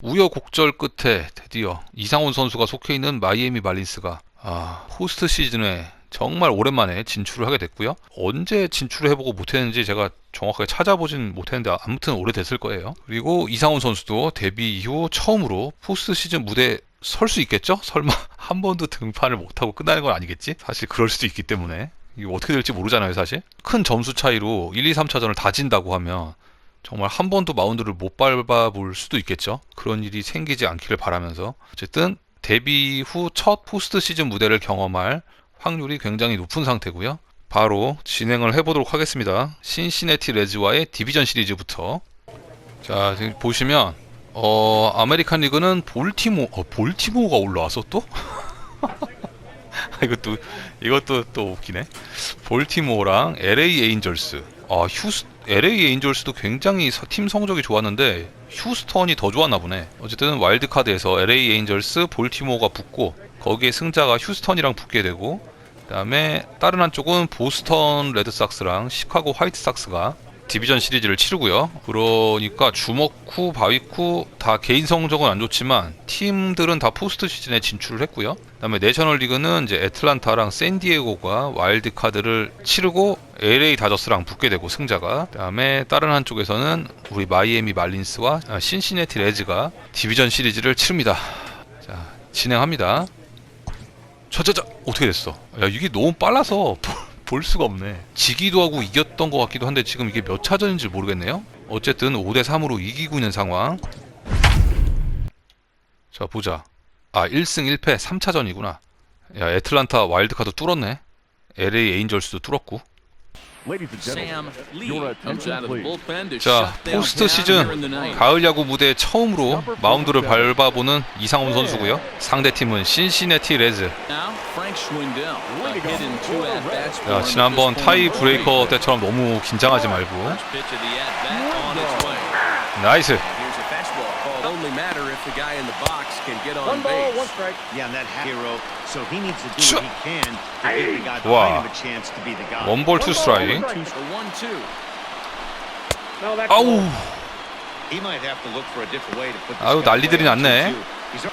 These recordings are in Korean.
우여곡절 끝에 드디어 이상훈 선수가 속해 있는 마이애미 말린스가 아, 포스트 시즌에 정말 오랜만에 진출을 하게 됐고요. 언제 진출을 해보고 못했는지 제가 정확하게 찾아보진 못했는데 아무튼 오래됐을 거예요. 그리고 이상훈 선수도 데뷔 이후 처음으로 포스트 시즌 무대에 설수 있겠죠? 설마 한 번도 등판을 못하고 끝나는 건 아니겠지? 사실 그럴 수도 있기 때문에 이거 어떻게 될지 모르잖아요 사실 큰 점수 차이로 1, 2, 3차전을 다 진다고 하면 정말 한 번도 마운드를 못 밟아볼 수도 있겠죠. 그런 일이 생기지 않기를 바라면서 어쨌든 데뷔 후 첫 포스트 시즌 무대를 경험할 확률이 굉장히 높은 상태고요. 바로 진행을 해보도록 하겠습니다. 신시내티 레즈와의 디비전 시리즈부터 자 지금 보시면 어 아메리칸 리그는 볼티모 어 볼티모어가 올라왔어 또? 이것도 이것도 또 웃기네. 볼티모어랑 LA 에인절스. 아 휴스 LA 에인절스도 굉장히 사- 팀 성적이 좋았는데 휴스턴이 더 좋았나 보네. 어쨌든 와일드카드에서 LA 에인절스, 볼티모어가 붙고 거기에 승자가 휴스턴이랑 붙게 되고 그다음에 다른 한쪽은 보스턴 레드삭스랑 시카고 화이트삭스가 디비전 시리즈를 치르고요. 그러니까 주먹쿠, 바위쿠 다 개인 성적은 안 좋지만 팀들은 다 포스트 시즌에 진출을 했고요. 그다음에 내셔널 리그는 이제 애틀란타랑 샌디에고가 와일드 카드를 치르고 LA 다저스랑 붙게 되고 승자가 그다음에 다른 한쪽에서는 우리 마이애미 말린스와 아, 신시내티 레즈가 디비전 시리즈를 치릅니다. 자, 진행합니다. 저저저 어떻게 됐어? 야 이게 너무 빨라서 볼, 볼 수가 없네. 지기도 하고 이겼던 것 같기도 한데 지금 이게 몇 차전인지 모르겠네요. 어쨌든 5대 3으로 이기고 있는 상황. 자 보자. 아 1승 1패 3차전이구나. 야 애틀란타 와일드카드 뚫었네. LA 에인절스도 뚫었고. 자 포스트 시즌. 가을 야구 무대 처음으로 마운드를 밟아보는 이상훈 선수고요. 상대 팀은 신시내티 레즈. 야 지난번 타이. 브레이커 때처럼 너무 긴장하지 말고. 나이스. called only matter if the guy in the box can get on One ball, one base. strike. Yeah, and that hero, so he needs to do Sure. what he can to give the guy Wow. behind him a chance to be the guy. 원볼 투 스트라이크. Two for one-two. No, that's 아우 He might have to look for a different way to put this 아유, guy 난리들이 away on 났네. 2-2. He's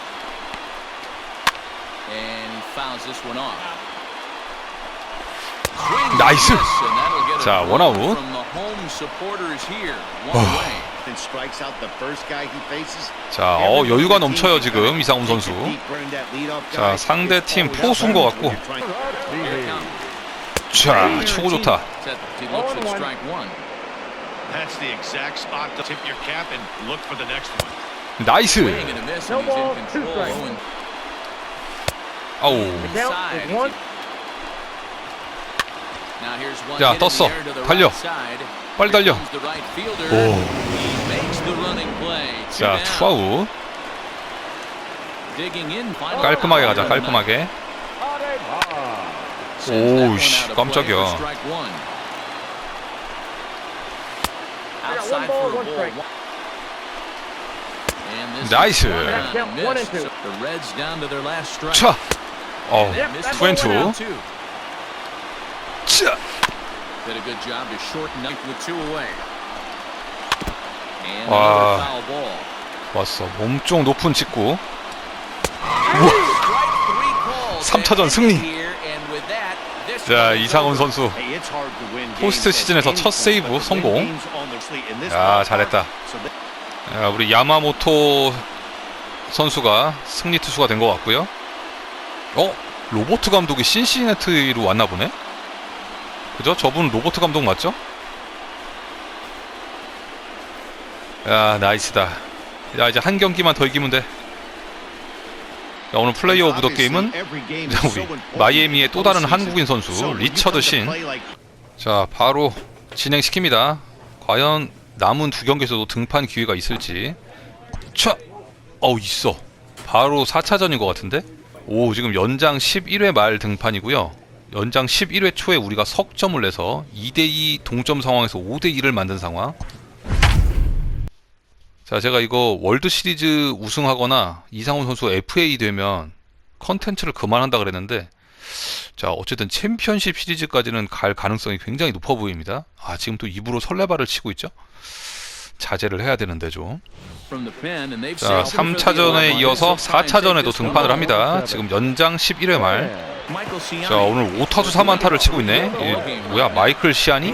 And he fouls this one off. 나이스. Yes, and that'll get a 자, run 원아웃. From the home supporters here. One away. And strikes out the first guy he faces. 자, 어, 여유가 넘쳐요 지금 이상훈 선수. 자, 상대 팀 포수인 것 같고. 자, 초고 좋다. 나이스. And the 떴어. 달려. 빨리 달려. Here comes the right fielder. 오. He makes the running play. Two 자, down. 투아웃. Digging in, final 깔끔하게 가자. 깔끔하게. Sends that 오우, one 씨, out of play 깜짝이야. 나이스. is one down Count and one missed. and two. So the Reds down to their last strike. 차. 어, They missed that 투앤 one 투. 차. Did a good job to shorten up with two away. And 와. foul ball. 왔어. 몸쪽 높은 직구. Calls 3차전 to 승리. 자, 이상훈. 선수. 포스트 시즌에서 첫 세이브 성공. 야, 잘했다. 야, 우리 야마모토 선수가 승리 투수가 된 것 같고요. 어? 로버트 감독이 신시내티로 왔나 보네? 그죠? 저분 로버트 감독 맞죠? 야, 나이스다. 야, 이제 한 경기만 더 이기면 돼. 야, 오늘 플레이어 오브 더 게임은 우리 마이애미의 또 다른 한국인 선수 리처드 신. 자, 바로 진행시킵니다. 과연 남은 두 경기에서도 등판 기회가 있을지. 차! 어우, 있어. 바로 4차전인 것 같은데? 오, 지금 연장 11회 말 등판이고요. 연장 11회 초에 우리가 석점을 내서 2대2 동점 상황에서 5대2를 만든 상황. 자, 제가 이거 월드 시리즈 우승하거나 이상훈 선수 FA 되면 컨텐츠를 그만한다 그랬는데 자, 어쨌든 챔피언십 시리즈까지는 갈 가능성이 굉장히 높아 보입니다. 아, 지금 또 입으로 설레발을 치고 있죠? 자제를 해야 되는데 좀. from the pen, and they've 자, sailed for the 3차전에 lead. 이어서 Try and take 4차전에도 this one 등판을. 합니다. 지금 연장 11회 말. 자, 오늘 5타수 4만타를 치고 있네. 이, 뭐야, 마이클 시아니?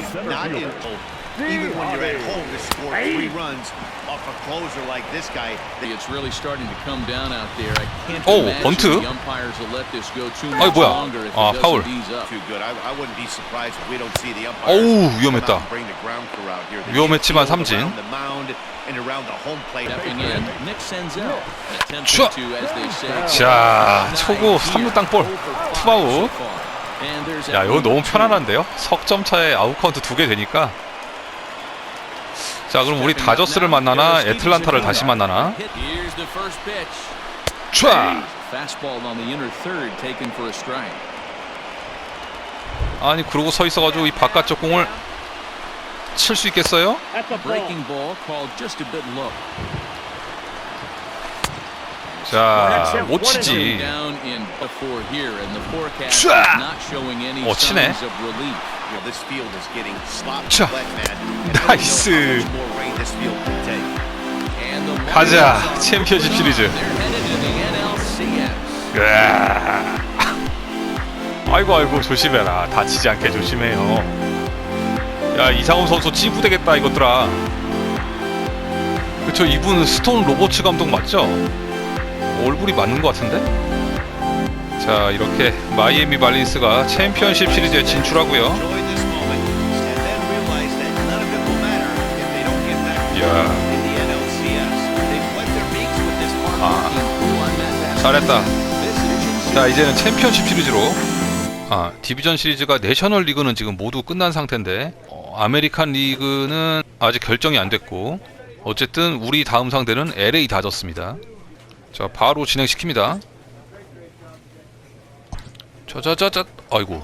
Closer like this guy. It's really starting to come down out there. I can't 오, imagine 번트. the umpires will let this go too much 뭐야. longer if 아, it 파울. doesn't ease up. Too good. I, I wouldn't be surprised if we don't see the umpire. 어우, come out 위험했다. and bring the ground crew out here. They 위험했지만 field 삼진. around the mound and around the home plate. Stepping in, Nick Senzel. Attempting 슈아. to, as they say, 자, 초구 3루 땅볼. 투아웃. 야, 이거 너무. 편안한데요? 석점 차에 아웃 카운트 두 개 되니까. 자, 그럼 우리 다저스를 만나나 애틀란타를 다시 만나나? 촤! 아니 그러고 서 있어가지고 이 바깥쪽 공을 칠 수 있겠어요? 자, 못 치지. 촤! 어, 치네. Know 나이스. 가자, 챔피언십 시리즈. 으아. 아이고 아이고 조심해라 다치지 않게 조심해요 야 이상훈 선수 찌부되겠다 이것들아 그쵸 이분 스톤 로버츠 감독 맞죠? 얼굴이 맞는 것 같은데? 자 이렇게 마이애미 말린스가 챔피언십 시리즈에 진출하고요 아, 잘했다. 자 이제는 챔피언십 시리즈로. 아 디비전 시리즈가 내셔널 리그는 지금 모두 끝난 상태인데 어, 아메리칸 리그는 아직 결정이 안 됐고 어쨌든 우리 다음 상대는 LA 다저스입니다. 자 바로 진행시킵니다. 자자자자 아이고.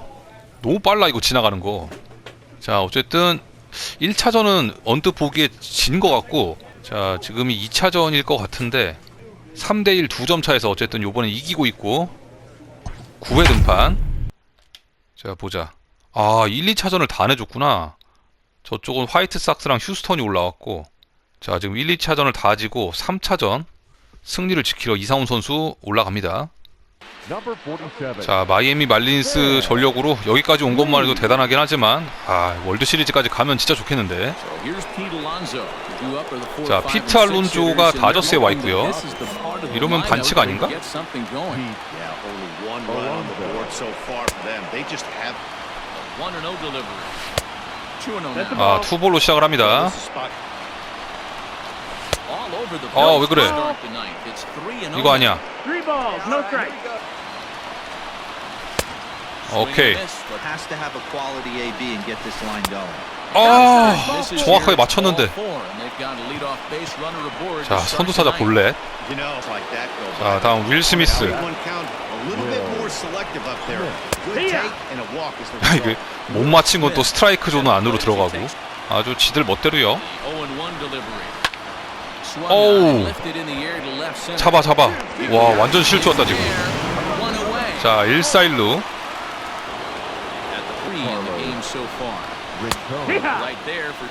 너무 빨라 이거 지나가는 거 자 어쨌든 1차전은 언뜻 보기에 진 것 같고 자 지금이 2차전일 것 같은데 3대1 두 점 차에서 어쨌든 요번에 이기고 있고 9회 등판. 자 보자. 아 1, 2차전을 다 내줬구나. 저쪽은 화이트삭스랑 휴스턴이 올라왔고 자 지금 1, 2차전을 다 지고 3차전 승리를 지키러 이상훈 선수 올라갑니다. Number 47. 자 마이애미 말린스 전력으로 여기까지 온 것만 해도 대단하긴 하지만 아 월드 시리즈까지 가면 진짜 좋겠는데 자, 피트 알론조가 다저스에 와 있고요. 이러면 반칙 아닌가? 아 투볼로 시작을 합니다 어, place 왜 그래? 이거 oh. 아니야 오케이. 아 정확하게 맞췄는데 자 선두타자 go 자. 다음 윌 스미스 야, 이게. 못 맞힌 건 또 스트라이크 존은 안으로 들어가고 아주 지들 멋대로요 0 and 1 delivery. Swung 어우. 잡아 잡아 와 완전 실투였다 지금. 자 1사 1루 At the three in the game so far. Yeah. Right there for.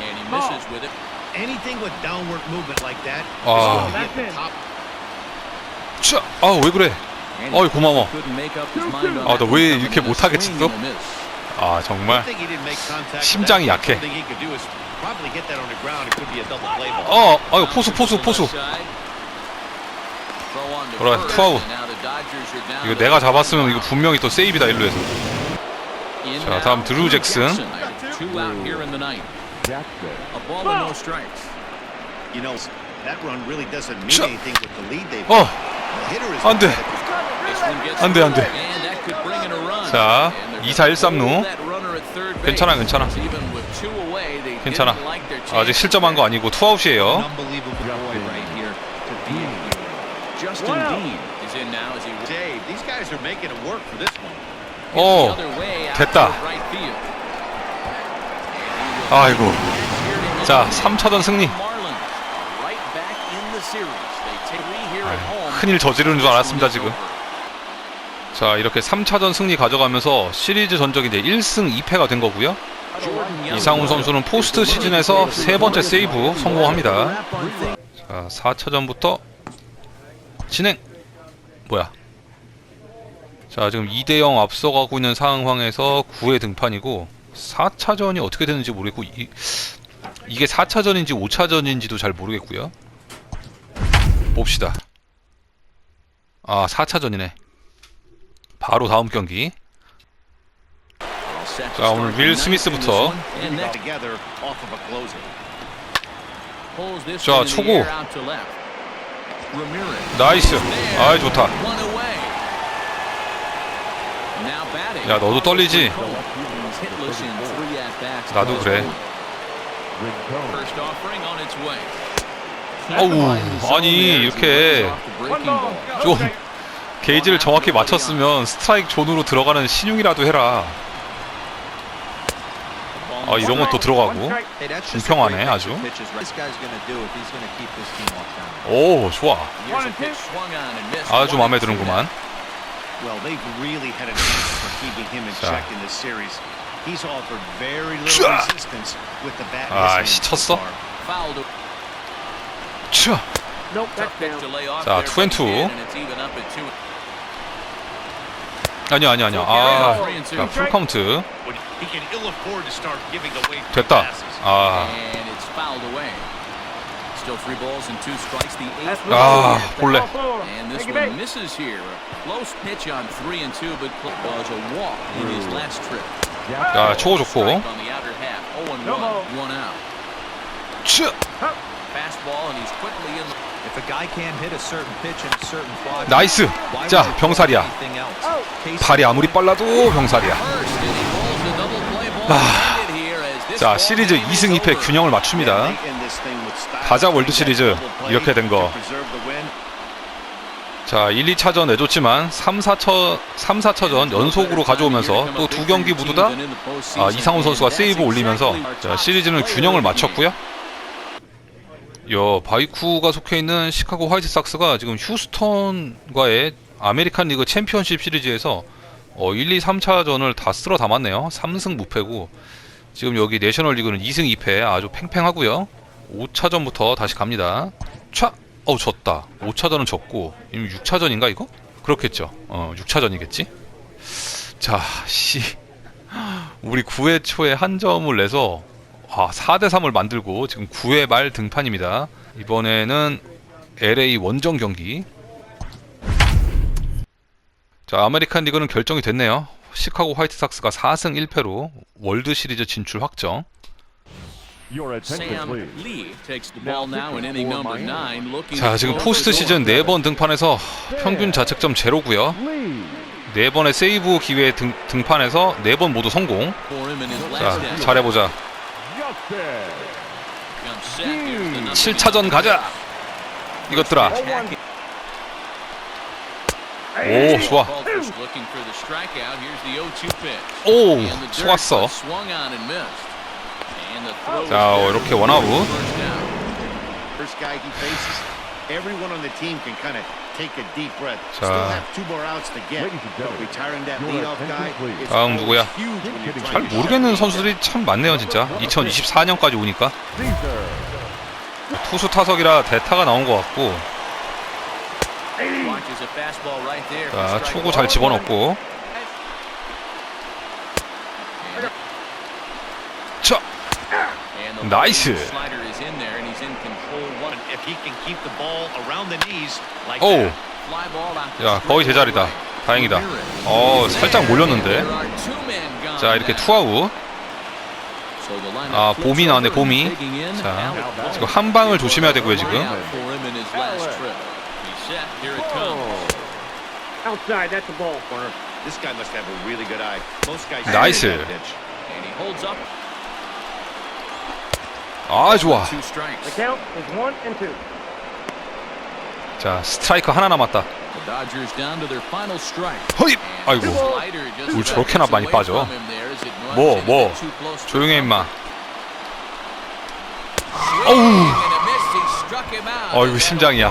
And he misses with it. Anything with downward movement like that is 아. the top. 아왜 그래 어이 고마워 아, 나왜 one 이렇게 못하겠지, 또? 아 정말 심장이. 약해. Probably get that on the ground. It could be a double play ball. 어 아유 포수 포수 포수 그래, 투아웃. 이거 내가 잡았으면 이거 분명히 또 세이브다 1루에서 자, 다음 드루 잭슨. 어 안 돼. 안 돼, 안 돼. 자, And they're 2사 1 3루. gonna hold that runner at third base. 괜찮아, 괜찮아. 괜찮아 아직 실점한 거. 아니고 투아웃이에요 어 out 됐다. 아이고 자 3차전 승리. 큰일 저지르는 줄 알았습니다 지금. 자 이렇게 3차전 승리 가져가면서 시리즈 전적이 이제 1승 2패가 된 거고요 이상훈 선수는 포스트 시즌에서 세 번째 세이브 성공합니다. 자, 4차전부터 진행. 뭐야? 자, 지금 2대 0 앞서가고 있는 상황에서 9회 등판이고 4차전이 어떻게 되는지 모르겠고 이, 이게 4차전인지 5차전인지도 잘 모르겠고요. 봅시다. 아, 4차전이네. 바로 다음 경기. 자 오늘 윌 스미스부터. 자, 초구. 나이스. 아이, 좋다. 야, 너도 떨리지? 나도 그래. 어우, 아니, 이렇게 좀 게이지를 정확히 맞췄으면 스트라이크 존으로 들어가는 신용이라도 해라. 아, 이런 것도 들어가고. 공평하네, 아주. 오, 좋아. 아주 마음에 드는구만. 자. 아, 쳤어? 자, 투앤 투. 아니야, 아니야, 아니야. 아, 자, 풀 카운트. He can ill afford to start giving away quick 됐다. passes. 아, And it's fouled away. Still three balls and two strikes. The eighth. That's 아, 볼래. And this one misses here. A close pitch on three and two, but was a walk in his last trip. 자, 초고 좋고. Strike on the outer half. 0 and 1. One out. 차. Fastball, and he's quickly in. 나이스. 자, 병살이야. 발이 아무리 빨라도 병살이야. This 자, 시리즈 game is 2승 2패 over. 균형을 맞춥니다. 가자, 월드 시리즈. 이렇게 된 거. 자, 1, 2차전 내줬지만 3, 4차 3, 4차전 연속으로 가져오면서 또 두 경기 모두 다 아, 이상훈 선수가 세이브 올리면서 자, 시리즈는 균형을 맞췄고요. 여 바이쿠가 속해 있는 시카고 화이트삭스가 지금 휴스턴과의 아메리칸 리그 챔피언십 시리즈에서 어, 1, 2, 3차전을 다 쓸어 담았네요. 3승 무패고 지금 여기 내셔널 리그는 2승 2패 아주 팽팽하고요. 5차전부터 다시 갑니다. 차! 어우 졌다. 5차전은 졌고 이미 6차전인가 이거? 그렇겠죠. 어 6차전이겠지. 자, 씨. 우리 9회 초에 한 점을 내서 아, 4대 3을 만들고 지금 9회 말 등판입니다. 이번에는 LA 원정 경기. 자, 아메리칸 리그는 결정이 됐네요. 시카고 화이트삭스가 4승 1패로 월드 시리즈 진출 확정. 자, 지금 포스트 시즌 door. 4번 등판해서 평균 자책점 제로고요. Lee. 4번의 세이브 기회 등, 등판해서 4번 모두 성공. 자, at. 잘해 보자. 7차전 가자. 이것들아. 오, 좋아. Colter's looking for the strikeout. Here's the 0-2 pitch. 오, 속았어. 자, 이렇게 원아웃. Everyone on the team can kind of take a deep breath. 자. Still have two more outs to get. But retiring that leadoff guy is 다음 누구야? huge when you're 잘 trying to 모르겠는 선수들이 참 많네요, 진짜. 2024년까지 오니까. 투수 타석이라 대타가 나온 것 같고. Watches a fastball right there. 자, 초구 잘. 집어넣고. 자, and the 나이스. slider is in there, and he's in control. One If he can keep the ball around the knees like 오, 야, 거의 제자리다. 다행이다. 어, 살짝 몰렸는데. 자, 이렇게. 투아웃. Lineup 아, 봄이 and 봄이. 자. 지금 한 방을 조심해야 되고요, 지금. 나이스. see that pitch. And he holds up. 아, 좋아. 자, 스트라이크 하나 남았다. And 아이고. 뭘 저렇게나 많이 빠져. runs 뭐, 뭐. 조용해, 임마. Out. 어이구, 심장이야.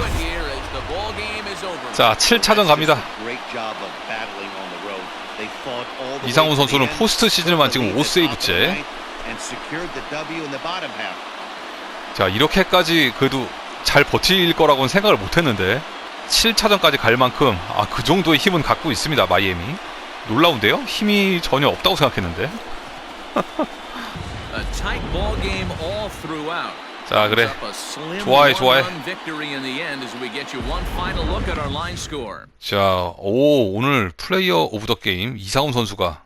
자, 7차전 갑니다. 이상훈 선수는. 포스트 시즌만 지금 5세이브째. And secured the W in the bottom half. 자 이렇게까지 그래도 잘 버틸 거라고는 생각을 못했는데 7차전까지 갈 만큼 아 그 정도의 힘은 갖고 있습니다 마이애미 놀라운데요? 힘이 전혀 없다고 생각했는데. 자 그래 좋아해, 좋아해. one-run victory in the end as we get you one final look at our line score. 자, 오, 오늘 플레이어 오브 더 게임 이상훈 선수가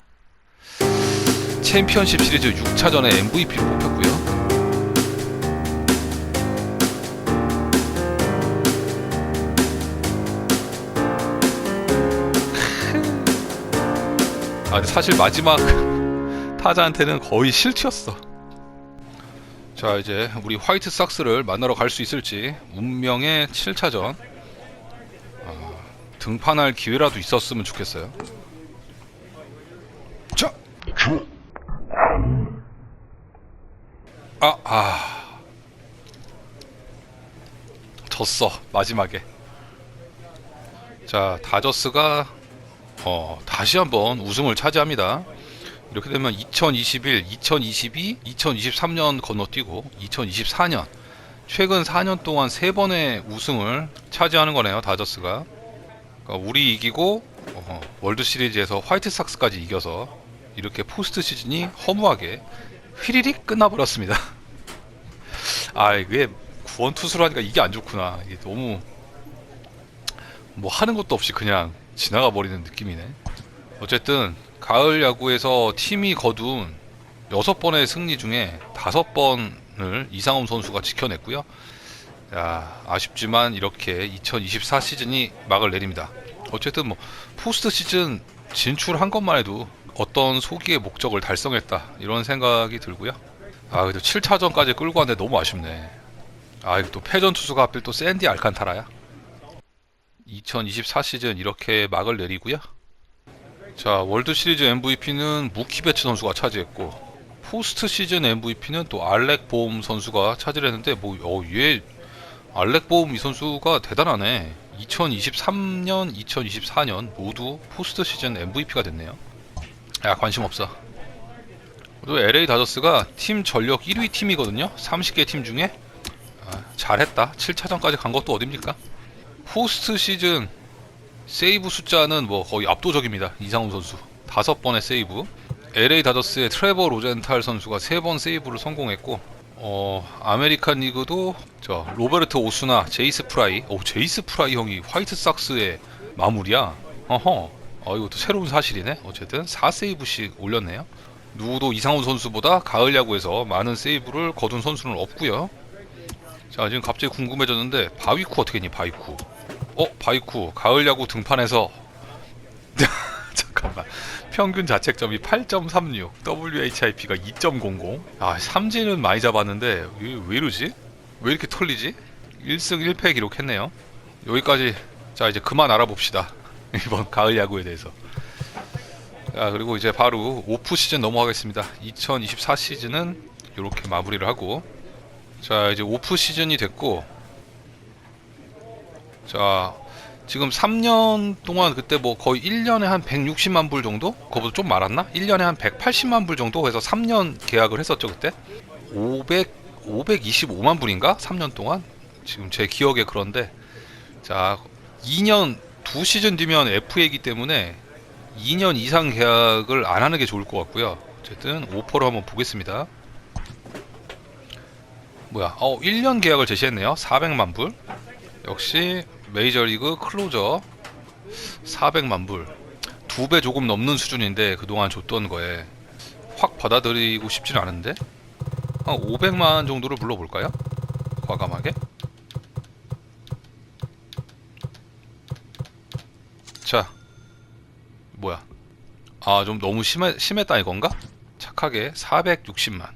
챔피언십 시리즈 6차전에 MVP로 뽑혔고요. 아, 사실 마지막 타자한테는 거의 실투였어. 자, 이제 우리 화이트 삭스를 만나러 갈 수 있을지 운명의 7차전 등판할 기회라도 있었으면 좋겠어요. 자, 아, 아, 졌어 마지막에. 자, 다저스가 어, 다시 한번 우승을 차지합니다. 이렇게 되면 2021, 2022, 2023년 건너뛰고 2024년 최근 4년 동안 세 번의 우승을 차지하는 거네요. 다저스가. 그러니까 우리 이기고 어, 월드 시리즈에서 화이트 삭스까지 이겨서 이렇게 포스트 시즌이 허무하게 휘리릭 끝나버렸습니다. 아 이게 구원 투수로 하니까 이게 안 좋구나. 이게 너무 뭐 하는 것도 없이 그냥 지나가 버리는 느낌이네. 어쨌든 가을 야구에서 팀이 거둔 여섯 번의 승리 중에 다섯 번을 이상훈 선수가 지켜냈고요. 야, 아쉽지만 이렇게 2024 시즌이 막을 내립니다. 어쨌든 뭐 포스트 시즌 진출한 것만 해도 어떤 소기의 목적을 달성했다 이런 생각이 들고요. 아 그래도 7차전까지 끌고 왔는데 너무 아쉽네. 아 이거 또 패전 투수가 하필 또 샌디 알칸타라야. 2024 시즌 이렇게 막을 내리고요. 자 월드 시리즈 MVP는 무키 베츠 선수가 차지했고 포스트 시즌 MVP는 또 알렉 보험 선수가 차지했는데 뭐얘 알렉 보험 이 선수가 대단하네. 2023년, 2024년 모두 포스트 시즌 MVP가 됐네요. 야 관심 없어. 또 LA 다저스가 팀 전력 1위 팀이거든요. 30개 팀 중에 아, 잘했다. 7차전까지 간 것도 어딥니까? 포스트 시즌 세이브 숫자는 뭐 거의 압도적입니다. 이상훈 선수 다섯 번의 세이브. LA 다저스의 트레버 로젠탈 선수가 세번 세이브를 성공했고 어 아메리칸 리그도 저 로베르트 오스나 제이스 프라이 오 제이스 프라이 형이 화이트 삭스의 마무리야 어허 어 이것도 새로운 사실이네 어쨌든 4세이브씩 올렸네요 누구도 이상훈 선수보다 가을 야구에서 많은 세이브를 거둔 선수는 없고요 자 지금 갑자기 궁금해졌는데 바위쿠 어떻게 했니 바위쿠 어 바위쿠 가을 야구 등판에서 잠깐만 평균 자책점이 8.36, WHIP가 2.00. 아, 삼진은 많이 잡았는데 왜, 왜 이러지? 왜 이렇게 털리지? 1승 1패 기록했네요. 여기까지 자 이제 그만 알아봅시다. 이번 가을 야구에 대해서. 자 그리고 이제 바로 오프 시즌 넘어가겠습니다. 2024 시즌은 이렇게 마무리를 하고 자 이제 오프 시즌이 됐고 자 지금 3년 동안 그때 뭐 거의 1년에 한 160만 불 정도? 그거보다 좀 많았나? 1년에 한 180만 불 정도 해서 3년 계약을 했었죠 그때 500 525만 불인가? 3년 동안 지금 제 기억에 그런데 자 2년 두 시즌 뒤면 FA이기 때문에 2년 이상 계약을 안 하는 게 좋을 것 같고요. 어쨌든 오퍼를 한번 보겠습니다. 뭐야? 어 1년 계약을 제시했네요. 400만 불. 역시 메이저리그 클로저. 400만 불. 두 배 조금 넘는 수준인데 그동안 줬던 거에 확 받아들이고 싶지는 않은데? 한 500만 정도를 불러볼까요? 과감하게 자 뭐야 아 좀 너무 심해, 심했다 이건가? 착하게 460만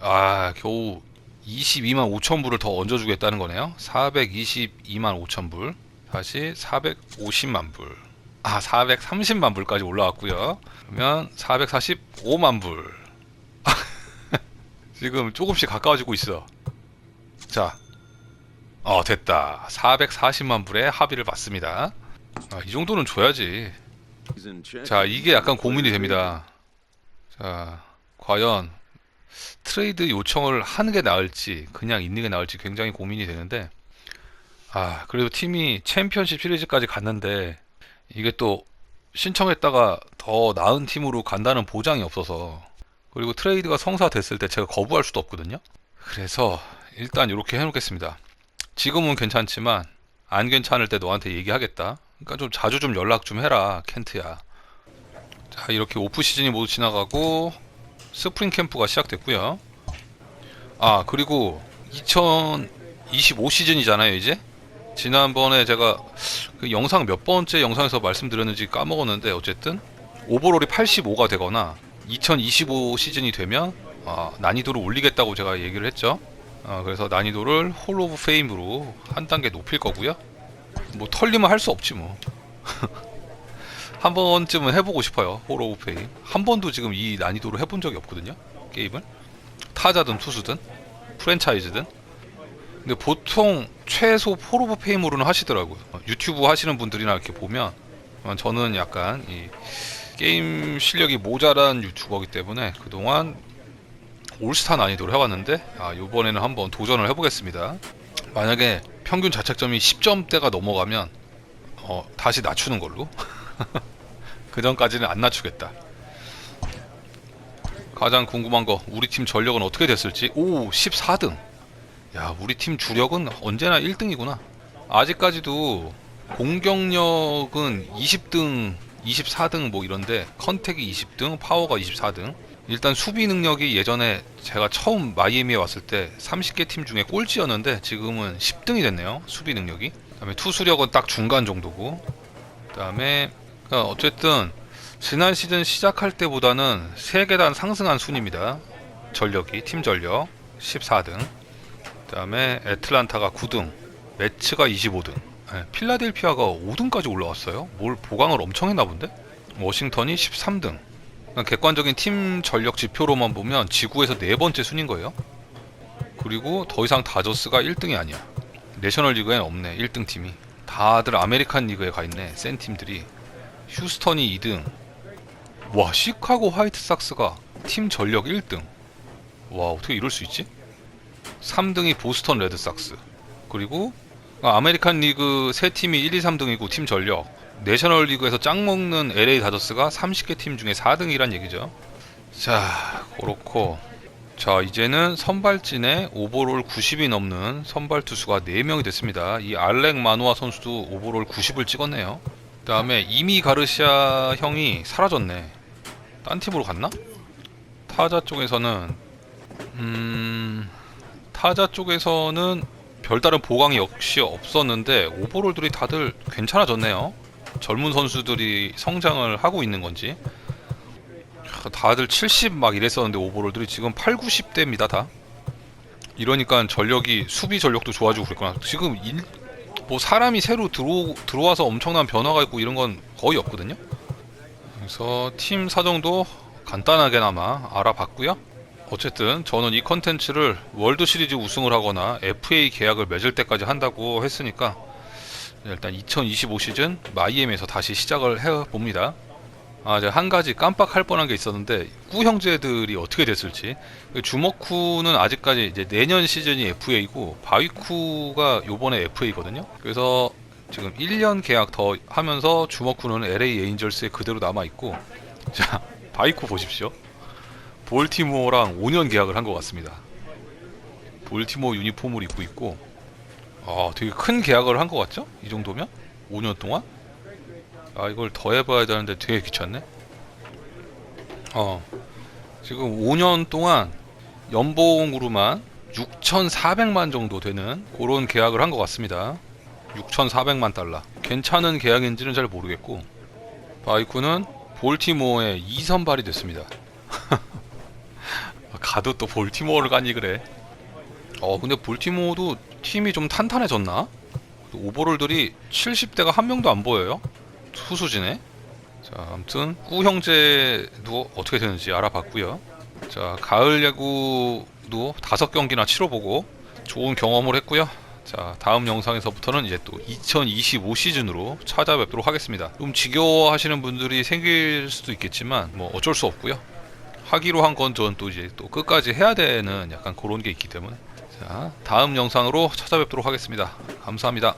아 겨우 22만 5천 불을 더 얹어주겠다는 거네요. 422만 5천 불. 다시 450만 불. 아, 430만 불까지 올라왔고요. 그러면 445만 불. 지금 조금씩 가까워지고 있어. 자, 어 됐다. 440만 불에 합의를 받습니다. 아, 이 정도는 줘야지. 자, 이게 약간 고민이 됩니다. 자, 과연 트레이드 요청을 하는 게 나을지 그냥 있는 게 나을지 굉장히 고민이 되는데 아, 그래도 팀이 챔피언십 시리즈까지 갔는데 이게 또 신청했다가 더 나은 팀으로 간다는 보장이 없어서 그리고 트레이드가 성사됐을 때 제가 거부할 수도 없거든요. 그래서 일단 이렇게 해놓겠습니다. 지금은 괜찮지만 안 괜찮을 때 너한테 얘기하겠다. 그러니까 좀 자주 좀 연락 좀 해라, 켄트야. 자, 이렇게 오프 시즌이 모두 지나가고 스프링 캠프가 시작됐고요. 아, 그리고 2025 시즌이잖아요, 이제. 지난번에 제가 그 영상 몇 번째 영상에서 말씀드렸는지 까먹었는데 어쨌든 오버롤이 85가 되거나 2025 시즌이 되면 아, 난이도를 올리겠다고 제가 얘기를 했죠. 아, 그래서 난이도를 홀 오브 페임으로 한 단계 높일 거고요. 뭐 털리면 할 수 없지 뭐. 한 번쯤은 해보고 싶어요. 홀 오브 페임. 한 번도 지금 이 난이도로 해본 적이 없거든요. 게임을. 타자든 투수든 프랜차이즈든. 근데 보통 최소 홀 오브 페임으로는 하시더라고요. 유튜브 하시는 분들이나 이렇게 보면 어, 저는 약간 이 게임 실력이 모자란 유튜버이기 때문에 그동안 올스타 난이도를 해왔는데 아, 이번에는 한번 도전을 해보겠습니다. 만약에 평균 자책점이 10점대가 넘어가면 어, 다시 낮추는 걸로. 그 전까지는 안 낮추겠다. 가장 궁금한 거 우리 팀 전력은 어떻게 됐을지. 오, 14등. 야, 우리 팀 주력은 언제나 1등이구나. 아직까지도 공격력은 20등, 24등 뭐 이런데 컨택이 20등, 파워가 24등. 일단 수비 능력이 예전에 제가 처음 마이애미에 왔을 때 30개 팀 중에 꼴찌였는데 지금은 10등이 됐네요. 수비 능력이. 그다음에 투수력은 딱 중간 정도고. 그다음에 그러니까 어쨌든 지난 시즌 시작할 때보다는 3계단 상승한 순입니다. 전력이 팀 전력 14등. 그다음에 애틀란타가 9등, 매츠가 25등, 예, 필라델피아가 5등까지 올라왔어요. 뭘 보강을 엄청 했나 본데? 워싱턴이 13등. 그러니까 객관적인 팀 전력 지표로만 보면 지구에서 네 번째 순인 거예요. 그리고 더 이상 다저스가 1등이 아니야. 내셔널 리그엔 없네. 1등 팀이. 다들 아메리칸 리그에 가 있네. 센 팀들이. 휴스턴이 2등. 와, 시카고 화이트삭스가 팀 전력 1등. 와, 어떻게 이럴 수 있지? 3등이 보스턴 레드삭스. 그리고 아, 아메리칸 리그 세 팀이 1, 2, 3등이고 팀 전력. 내셔널 리그에서 짱 먹는 LA 다저스가 30개 팀 중에 4등이란 얘기죠. 자, 그렇고 자, 이제는 선발진에 오버롤 90이 넘는 선발 투수가 4명이 됐습니다. 이 알렉 마누아 선수도 오버롤 90을 찍었네요. 그다음에 이미 가르시아 형이 사라졌네. 딴 팀으로 갔나? 타자 쪽에서는 음 타자 쪽에서는 별다른 보강이 역시 없었는데 오버롤들이 다들 괜찮아졌네요. 젊은 선수들이 성장을 하고 있는 건지 다들 70 막 이랬었는데 오버롤들이 지금 8, 90대입니다 다. 이러니까 전력이 수비 전력도 좋아지고 그랬구나. 지금 일, 뭐 사람이 새로 들어 들어와서 엄청난 변화가 있고 이런 건 거의 없거든요. 그래서 팀 사정도 간단하게나마 알아봤고요. 어쨌든 저는 이 컨텐츠를 월드 시리즈 우승을 하거나 FA 계약을 맺을 때까지 한다고 했으니까 일단 2025 시즌 마이애미에서 다시 시작을 해 봅니다. 아, 제가 한 가지 깜빡할 뻔한 게 있었는데 꾸 형제들이 어떻게 됐을지 주먹쿠는 아직까지 이제 내년 시즌이 FA고 바위쿠가 요번에 FA거든요. 그래서 지금 1년 계약 더 하면서 주먹쿠는 LA 에인절스에 그대로 남아 있고 자 바이쿠 보십시오. 볼티모어랑 5년 계약을 한 것 같습니다. 볼티모어 유니폼을 입고 있고 아 되게 큰 계약을 한 것 같죠? 이 정도면 5년 동안 아 이걸 더 해봐야 되는데 되게 귀찮네. 어 지금 5년 동안 연봉으로만 6,400만 정도 되는 그런 계약을 한 것 같습니다. 6,400만 달러. 괜찮은 계약인지는 잘 모르겠고 바이쿠는 볼티모어에 2선발이 됐습니다. 가도 또 볼티모어를 가니 그래. 어 근데 볼티모어도 팀이 좀 탄탄해졌나? 오버롤들이 70대가 한 명도 안 보여요. 투수진에. 자, 아무튼 꾸 형제도 어떻게 되는지 알아봤고요. 자, 가을 야구도 다섯 경기나 치러보고 좋은 경험을 했고요. 자, 다음 영상에서부터는 이제 또 2025 시즌으로 찾아뵙도록 하겠습니다. 좀 지겨워 하시는 분들이 생길 수도 있겠지만 뭐 어쩔 수 없고요. 하기로 한 건 전 또 이제 또 끝까지 해야 되는 약간 그런 게 있기 때문에 자 다음 영상으로 찾아뵙도록 하겠습니다. 감사합니다